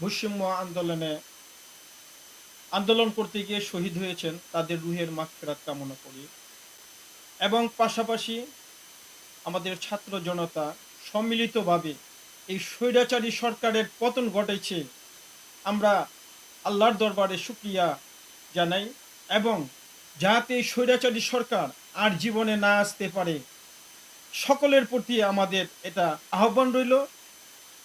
বৈষম্য আন্দোলনে আন্দোলন করতে গিয়ে শহীদ হয়েছেন তাদের রুহের মাগফিরাত কামনা করি। এবং পাশাপাশি আমাদের ছাত্র জনতা সম্মিলিতভাবে এই স্বৈরাচারী সরকারের পতন ঘটেছে, আমরা আল্লাহর দরবারে শুক্রিয়া জানাই এবং যাতে এই স্বৈরাচারী সরকার আর জীবনে না আসতে পারে, সকলের প্রতি আমাদের এটা আহ্বান রইল।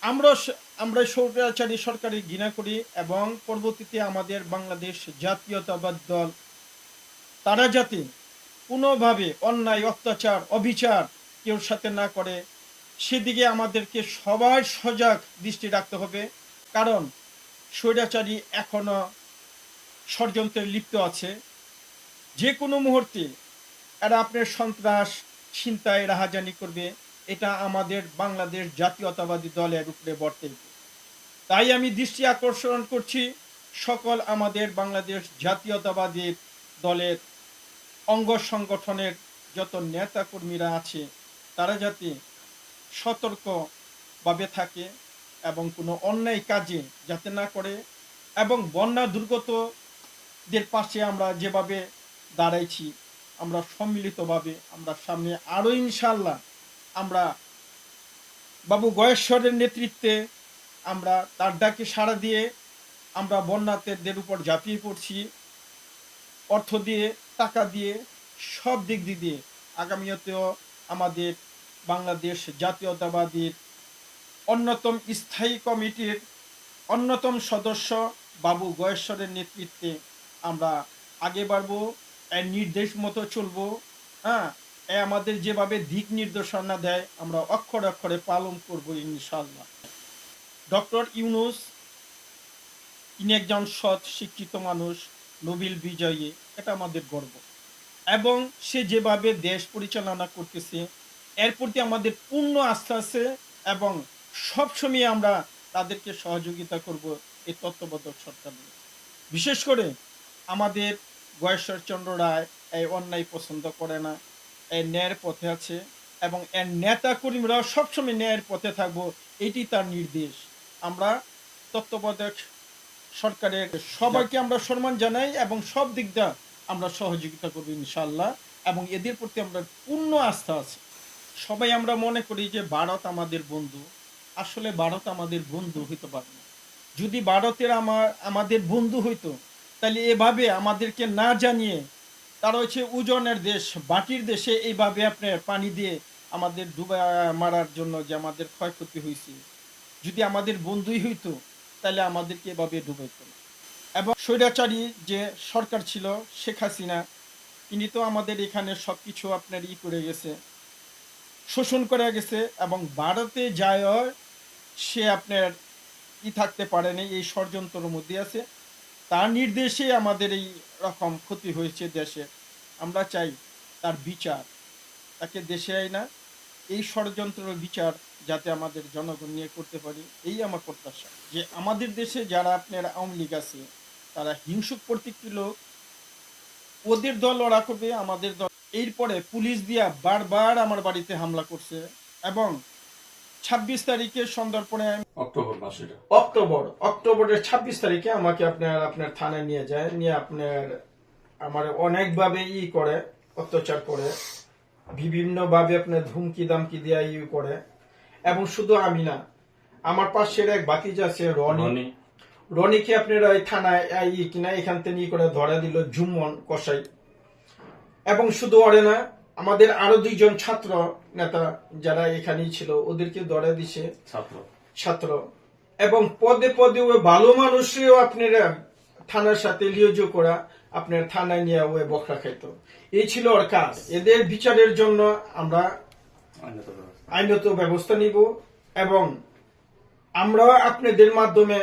আমরা আমরা স্বৈরাচারী সরকারের ঘৃণা করি এবং পরবর্তীতে আমাদের বাংলাদেশ জাতীয়তাবাদ দল, তারা যাতে কোনোভাবে অন্যায়, অত্যাচার, অবিচার কেউ সাথে না করে, সেদিকে আমাদেরকে সবার সজাগ দৃষ্টি রাখতে হবে। কারণ স্বৈরাচারী এখনও ষড়যন্ত্রে লিপ্ত আছে। যে কোনো মুহূর্তে এরা আপনার সন্ত্রাস, ছিনতাই, রাহাজানি করবে। এটা আমাদের বাংলাদেশ জাতীয়তাবাদী দলের উপরে বর্তে তাই আমি দৃষ্টি আকর্ষণ করছি সকল আমাদের বাংলাদেশ জাতীয়তাবাদী দলের অঙ্গ সংগঠনের যত নেতা কর্মীরা আছে, তারা যাতে সতর্কভাবে থাকে এবং কোনো অন্যায় কাজে যাতে না করে এবং বন্যা দুর্গতদের পাশে আমরা যেভাবে দাঁড়াইছি, আমরা সম্মিলিতভাবে আমরা সামনে আরও ইনশাল্লাহ আমরা বাবু গয়েশ্বরের নেতৃত্বে আমরা তার ডাকে সাড়া দিয়ে আমরা বন্যাতেদের উপর ঝাঁপিয়ে পড়ছি, অর্থ দিয়ে, টাকা দিয়ে, সব দিক দিয়ে আগামীতেও আমাদের বাংলাদেশ জাতীয়তাবাদীর অন্যতম স্থায়ী কমিটির অন্যতম সদস্য বাবু গয়েশ্বরের নেতৃত্বে আমরা আগে বাড়বো এর নির্দেশ মতো চলবো হ্যাঁ? এ আমাদের যেভাবে দিক নির্দেশনা দেয়, আমরা অক্ষরে অক্ষরে পালন করব ইনশাল্লাহ ডক্টর ইউনুস তিনি একজন সৎ, শিক্ষিত মানুষ, নোবেল বিজয়ী, এটা আমাদের গর্ব। এবং সে যেভাবে দেশ পরিচালনা করতেছে, এর প্রতি আমাদের পূর্ণ আস্থা আছে এবং সবসময় আমরা তাদেরকে সহযোগিতা করব এই তত্ত্বাবধায়ক সরকার বিশেষ করে আমাদের গয়েশ্বর চন্দ্র রায় এই অন্যায় পছন্দ করে না এই ন্যায়ের পথে আছে এবং এর নেতা কর্মীরাও সবসময় ন্যায়ের পথে থাকব, এটি তার নির্দেশ। আমরা তত্ত্বাবধায়ক সরকারের সবাইকে আমরা সম্মান জানাই এবং সব দিক দিয়ে আমরা সহযোগিতা করব ইনশাল্লাহ এবং এদের প্রতি আমরা পূর্ণ আস্থা আছে। সবাই আমরা মনে করি যে ভারত আমাদের বন্ধু। আসলে ভারত আমাদের বন্ধু হইতে পারে না। যদি ভারতের আমার, আমাদের বন্ধু হইতো, তাহলে এভাবে আমাদেরকে না জানিয়ে তারা হচ্ছে উজনের দেশ, বাটির দেশে এইভাবে আপনার পানি দিয়ে আমাদের ডুবা মারার জন্য যে আমাদের ক্ষয়ক্ষতি হয়েছে যদি আমাদের বন্ধুই হইতো, তাহলে আমাদেরকে এভাবে ডুবাইতো না। এবং স্বৈরাচারী যে সরকার ছিল, শেখ হাসিনা তিনি তো আমাদের এখানে সব কিছু আপনার ই করে গেছে, শোষণ করে গেছে এবং ভারতে যায় সে আপনার ই থাকতে পারেনি এই ষড়যন্ত্রের মধ্যে আছে। তার নির্দেশে আমাদের এই রকম ক্ষতি হয়েছে দেশে। আমরা চাই তার বিচার। তাকে দেশে আয় না এই ষড়যন্ত্রের বিচার যাতে আমাদের জনগণ নিয়ে করতে পারি এই আমার প্রত্যাশা। যে আমাদের দেশে যারা আপনার আওয়ামী লীগ আছে তারা হিংসুক প্রতীকী লোক ওদের দল ওরা করবে আমাদের দল। এরপরে পুলিশ দিয়া বারবার আমার বাড়িতে হামলা করছে এবং ছাব্বিশ তারিখে সন্দর্পণে অক্টোবর মাস এটা। অক্টোবর। অক্টোবরের ছাব্বিশ তারিখে আমাকে আপনার আপনার থানায় নিয়ে যায় নিয়ে আপনার আমার অনেকভাবে ই করে অত্যাচার করে বিভিন্নভাবে আপনার ধুমকি দামকি দেয়া ই করে। এবং শুধু আমি না আমার পাশের এক বাতিজা আছে রনি। রনি। রনিকে আপনারা ওই থানায় কিনা এখান থেকে নিয়ে করে ধরা দিল জুম্মন কসাই। এবং শুধু ওরে না আমাদের আরও দুইজন ছাত্র নেতা যারা এখানেই ছিল ওদেরকে ধরা দিছে। ছাত্র। ছাত্র। এবং পদে পদে ওই ভালো মানুষও আপনারা থানার সাথে লিওজো করা আপনার থানায় নিয়ে ওই বকরা খাইতো। এই ছিল ওর কাজ। এদের বিচারের জন্য আমরা আইনত ব্যবস্থা। নিব এবং আমরা আপনাদের মাধ্যমে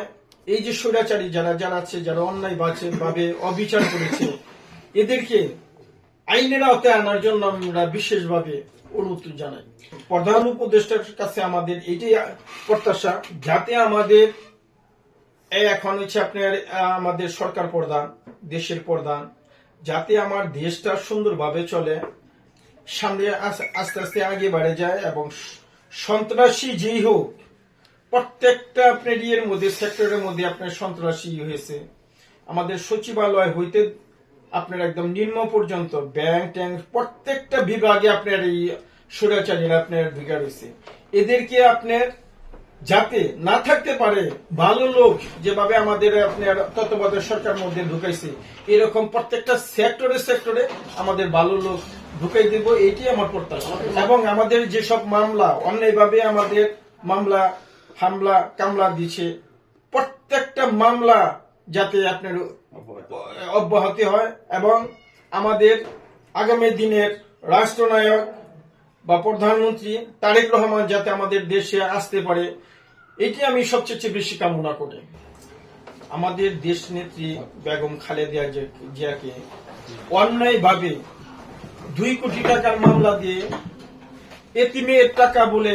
এই যে স্বৈরাচারী যারা যারা আছে যারা অন্যায় বাছে ভাবে অবিচার করেছে, এদেরকে আইনের আওতায় আনার জন্য আমরা বিশেষভাবে অনুরোধ জানাই প্রধান উপদেষ্টার কাছে আমাদের এটাই প্রত্যাশা, যাতে আমাদের এখন হচ্ছে আপনার, আমাদের সরকার প্রধান, দেশের প্রধান, যাতে আমার দেশটা সুন্দরভাবে চলে সামনে আস্তে আস্তে আগে বাড়ে যায় এবং সন্ত্রাসী যেই হোক, প্রত্যেকটা আপনার ইয়ের মধ্যে, সেক্টরের মধ্যে আপনার সন্ত্রাসী হয়েছে। আমাদের সচিবালয় হইতে আপনার একদম নিম্ন পর্যন্ত ব্যাংক ট্যাঙ্ক প্রত্যেকটা বিভাগে আপনার এই সুরাচারীরা আপনার ঢুকে রয়েছে। এদেরকে আপনার যাতে না থাকতে পারে, ভালো লোক যেভাবে আমাদের আপনার তত্ত্বাবধায়ক সরকার মধ্যে ঢুকাইছে, এরকম প্রত্যেকটা সেক্টরে সেক্টরে আমাদের ভালো লোক ঢুকাই দেব এইটি আমার প্রত্যাশা এবং আমাদের যেসব মামলা, অন্যায়ভাবে আমাদের মামলা, হামলা, কামলা দিচ্ছে প্রত্যেকটা মামলা যাতে আপনার অব্যাহতি হয় এবং আমাদের আগামী দিনের রাষ্ট্রনায়ক বা প্রধানমন্ত্রী তারেক রহমান যাতে আমাদের দেশে আসতে পারে এটি আমি সবচেয়ে বেশি কামনা করি। আমাদের দেশ নেত্রী বেগম খালেদা জিয়া- জিয়াকে অন্যায়ভাবে দুই কোটি টাকার মামলা দিয়ে এতিমের টাকা বলে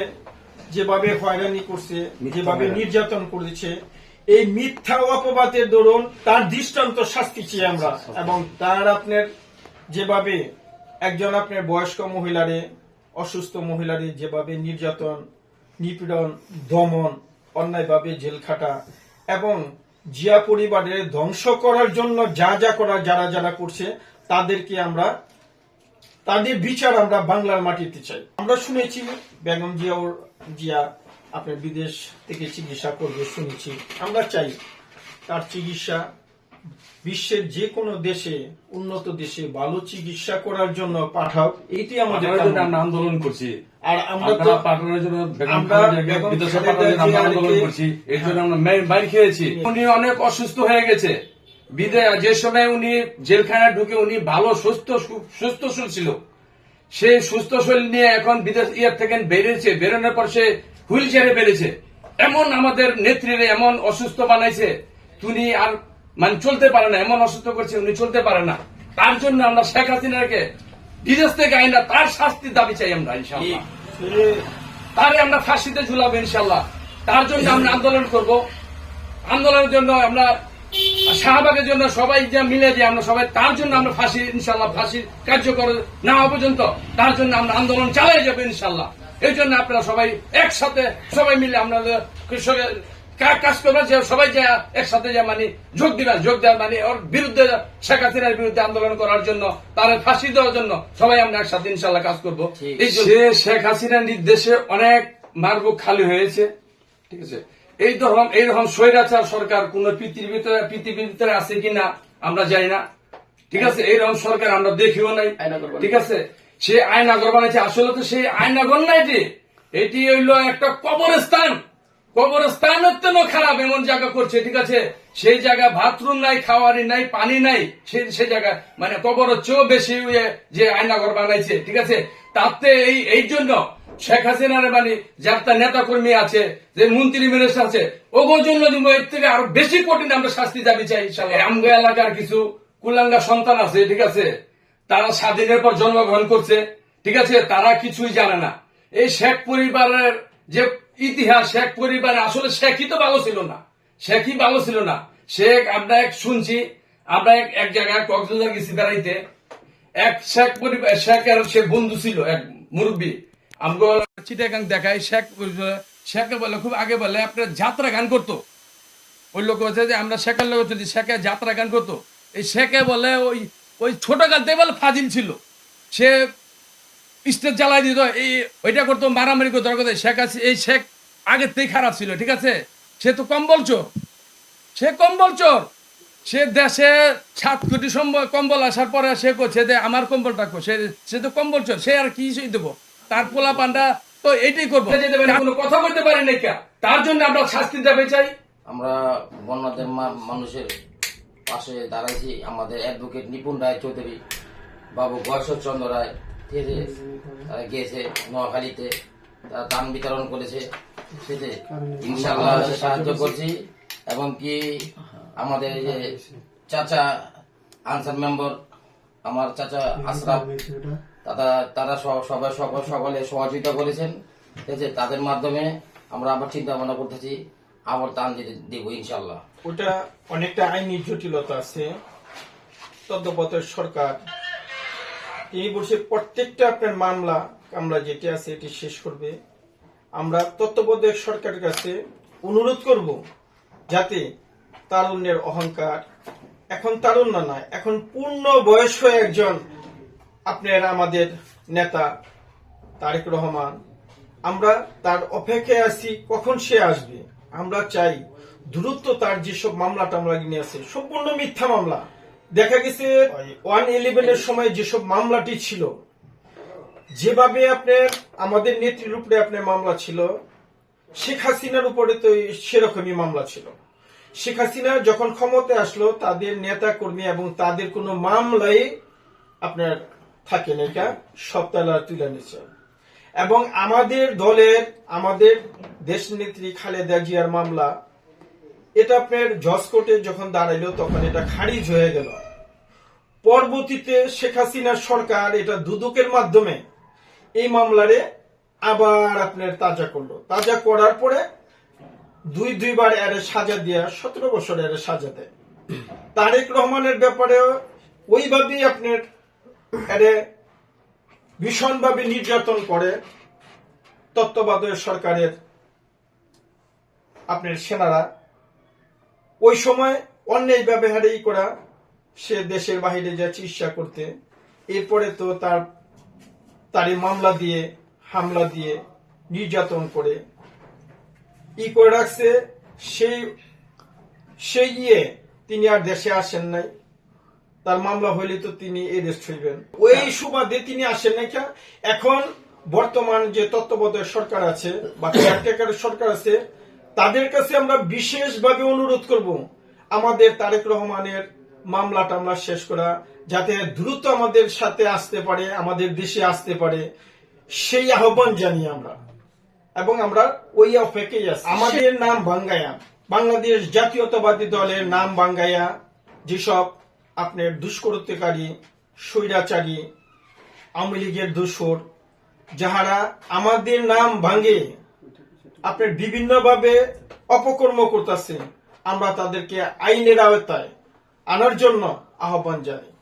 যেভাবে হয়রানি করছে যেভাবে নির্যাতন করেছে এই মিথ্যা অপবাদের দরুন তার দৃষ্টান্ত শাস্তি চাই আমরা। এবং তার আপনার যেভাবে একজন আপনার বয়স্ক মহিলারে অসুস্থ মহিলারে যেভাবে নির্যাতন নিপীড়ন দমন অন্যায়ভাবে জেল খাটা এবং জিয়া পরিবারের ধ্বংস করার জন্য যা যা করা যারা যারা করছে তাদেরকে আমরা তাদের বিচার আমরা বাংলার মাটিতে চাই। আমরা শুনেছি বেগম জিয়াউর জিয়া আপনার বিদেশ থেকে চিকিৎসা করবে শুনেছি। আমরা চাই তার চিকিৎসা বিশ্বের যে কোনো দেশে উন্নত দেশে ভালো চিকিৎসা করার জন্য পাঠাও। এইটি আমাদের। আমরা আন্দোলন করছি আর আমরা তো পাঠানোর জন্য আমরা বিদেশে পাঠানোর জন্য আন্দোলন করছি এর জন্য আমরা বাইর খেয়েছি। উনি অনেক অসুস্থ হয়ে গেছে। যে সময় উনি জেলখানায় ঢুকে উনি ভালো, সুস্থ সুস্থ ছিল, সে সুস্থ শরীর নিয়ে এখন বিদেশ ইয়ার থেকে বেরিয়েছে। বেরোনোর পর সে হুইল চেয়ারে বেড়েছে এমন আমাদের নেত্রীরে এমন অসুস্থ বানাইছে তিনি আর মানে চলতে পারে না, এমন অসুস্থ করছে উনি চলতে পারে না। তার জন্য আমরা শেখ হাসিনাকে বিদেশ থেকে আইনা, তার শাস্তির দাবি চাই আমরা, ইনশাআল্লাহ। সে- তারে আমরা ফাঁসিতে ঝুলাবো ইনশাল্লাহ তার জন্য আমরা আন্দোলন করব। আন্দোলনের জন্য আমরা শাহবাগের জন্য সবাই যে মিলে যে আমরা সবাই তার জন্য আমরা ফাঁসি ইনশাল্লাহ ফাঁসি কার্যকর না হওয়া পর্যন্ত তার জন্য আমরা আন্দোলন চালাই যাব ইনশাল্লাহ এই জন্য আপনারা সবাই একসাথে সবাই মিলে আমরা কৃষকের কাজ করবেন যে সবাই যে একসাথে যে মানে যোগ দিবেন যোগ দেওয়া মানে ওর বিরুদ্ধে শেখ হাসিনার বিরুদ্ধে আন্দোলন করার জন্য তার ফাঁসি দেওয়ার জন্য সবাই আমরা একসাথে ইনশাল্লাহ কাজ করব। সে শেখ হাসিনার নির্দেশে অনেক মার্গ খালি হয়েছে ঠিক আছে? এই ধরম এইরকম স্বৈরাচার সরকার কোন পৃথিবীর ভিতরে পৃথিবীর ভিতরে আছে কিনা আমরা জানি না। ঠিক আছে? এইরকম সরকার আমরা দেখিও নাই। ঠিক আছে? সে আয়নাগর বানাইছে। আসলে তো সেই আয়নাগর নাই যে। এটি হইল একটা কবরস্থান। কবরস্থান অত্যন্ত খারাপ এমন জায়গা করছে ঠিক আছে? সেই জায়গা বাথরুম নাই খাওয়ারি নাই পানি নাই। সেই সেই জায়গা মানে কবর চেয়েও বেশি যে আয়নাঘর বানাইছে ঠিক আছে? তাতে এই এই জন্য শেখ হাসিনার মানে যার তার নেতা কর্মী আছে, যে মন্ত্রী মিনিস্টার আছে ওগোর জন্য এর থেকে আরও বেশি কঠিন আমরা শাস্তি দাবি চাই। আমগো এলাকার কিছু কুলাঙ্গা সন্তান আছে, ঠিক আছে? তারা স্বাধীনের পর জন্মগ্রহণ করছে, ঠিক আছে? তারা কিছুই জানে না। এই শেখ পরিবারের যে ইতিহাস, শেখ পরিবার আসলে শেখই তো ভালো ছিল না। শেখই ভালো ছিল না। শেখ, আমরা এক শুনছি, আমরা এক এক জায়গায় কক্সবাজার গেছি বেড়াইতে। এক শেখ পরিবার, শেখের সে বন্ধু ছিল, এক মুরব্বী। আমগো চিটাগাং দেখায়, শেখ শেখ বলে, খুব আগে বলে, আপনার যাত্রা গান করতো। ওই লোক বলছে যে, আমরা শেখের লোক যদি শেখে যাত্রা গান করতো। এই শেখে বলে, ওই ওই ছোট গালতে বলে ফাজিল ছিল। সে স্টেজ জ্বালাই দিত, এই, ওইটা করতো, মারামারি করতো কথা শেখ আছে, এই শেখ আগের থেকে খারাপ ছিল, ঠিক আছে? সে তো কম্বল চোর। সে কম্বল চোর। সে দেশে সাত কোটি সম্ব- কম্বল আসার পরে সে করছে যে, আমার কম্বলটা সে সে তো কম্বল চোর, সে আর কি দেবো? তার পোলা পান্ডা তো এটাই করব। কোনো কথা বলতে পারে না কে? তার জন্য আমরা শাস্তি দেবে চাই। আমরা বন্যাদের মানুষের পাশে দাঁড়াইছি। আমাদের অ্যাডভোকেট নিপুণ রায় চৌধুরী বাবু গয়েশ্বর চন্দ্র রায় ঠিক আছে? তারা গিয়েছে নোয়াখালীতে তারা দান বিতরণ করেছে ঠিক আছে? ইনশাআল্লাহ সাহায্য করছি। এবং কি আমাদের যে চাচা আনসার মেম্বার আমার চাচা আশরাফ তারা তারা সবাই সকল সকলে সহযোগিতা করেছেন। ঠিক আছে? তাদের মাধ্যমে আমরা আবার চিন্তা ভাবনা করতেছি, আবার দান দিব ইনশাল্লাহ ওটা অনেকটা আইনি জটিলতা আছে। তত্ত্বাবধায়ক সরকার, এই বছর প্রত্যেকটা আপনার মামলা আমরা যেটি আছে, এটি শেষ করবে। আমরা তত্ত্বাবধায়ক সরকারের কাছে অনুরোধ করব, যাতে তারুণ্যের অহংকার, এখন তারুণ্য নয়, এখন পূর্ণ বয়স্ক একজন আপনার আমাদের নেতা তারেক রহমান, আমরা তার অপেক্ষায় আছি কখন সে আসবে। আমরা চাই দ্রুত তার যেসব মামলা টামলা নিয়ে আছে, সম্পূর্ণ মিথ্যা মামলা। দেখা গেছে ওয়ান ইলেভেনের সময় যেসব মামলাটি ছিল, যেভাবে আপনার আমাদের নেত্রীর উপরে আপনার মামলা ছিল, শেখ হাসিনার উপরে তো সেরকমই মামলা ছিল। শেখ হাসিনা যখন ক্ষমতায় আসলো, তাদের নেতা কর্মী এবং তাদের কোনো মামলাই আপনার থাকে না এটা সপ্তাহ তুলে নিচ্ছে এবং আমাদের দলের, আমাদের দেশ নেত্রী খালেদা জিয়ার মামলা, এটা আপনার জজ কোর্টে যখন দাঁড়াইলো, তখন এটা খারিজ হয়ে গেল। পরবর্তীতে শেখ হাসিনার সরকার এটা দুদকের মাধ্যমে এই মামলারে আবার আপনার তাজা করল। তাজা করার পরে দুই, দুইবার এর সাজা দিয়া, সতেরো বছর এর সাজা দেয়। তারেক রহমানের ব্যাপারে ওইভাবেই আপনার এরে ভীষণভাবে নির্যাতন করে তত্ত্বাবধায়ক সরকারের আপনার সেনারা। ওই সময় অন্যায় ব্যবহারেই করা সে দেশের বাইরে যা চিকিৎসা করতে, এরপরে তো তার, তারই মামলা দিয়ে, হামলা দিয়ে নির্যাতন করে। ই করে রাখছে সেই সেই ইয়ে তিনি আর দেশে আসেন নাই। তার মামলা হইলে তো তিনি এরেস্ট হইবেন ওই সুবাদে তিনি আসেন নাই কেন? এখন বর্তমান যে তত্ত্বাবধায়ক সরকার আছে বা কেয়ারটেকার সরকার আছে তাদের কাছে আমরা বিশেষভাবে অনুরোধ করব আমাদের তারেক রহমানের মামলা টামলা শেষ করা যাতে দ্রুত আমাদের সাথে আসতে পারে আমাদের দেশে আসতে পারে। সেই আহ্বান জানি আমরা। এবং আমরা ওই অপেক্ষায় আছি। আমাদের নাম বাঙ্গায়া বাংলাদেশ জাতীয়তাবাদী দলের নাম বাঙ্গায়া যেসব আপনার দুষ্কৃতকারী স্বৈরাচারী, আওয়ামী লীগের দোষর, যাহারা আমাদের নাম ভাঙে, আপনার বিভিন্নভাবে অপকর্ম করতেছে, আমরা তাদেরকে আইনের আওতায় আনার জন্য আহ্বান জানাই।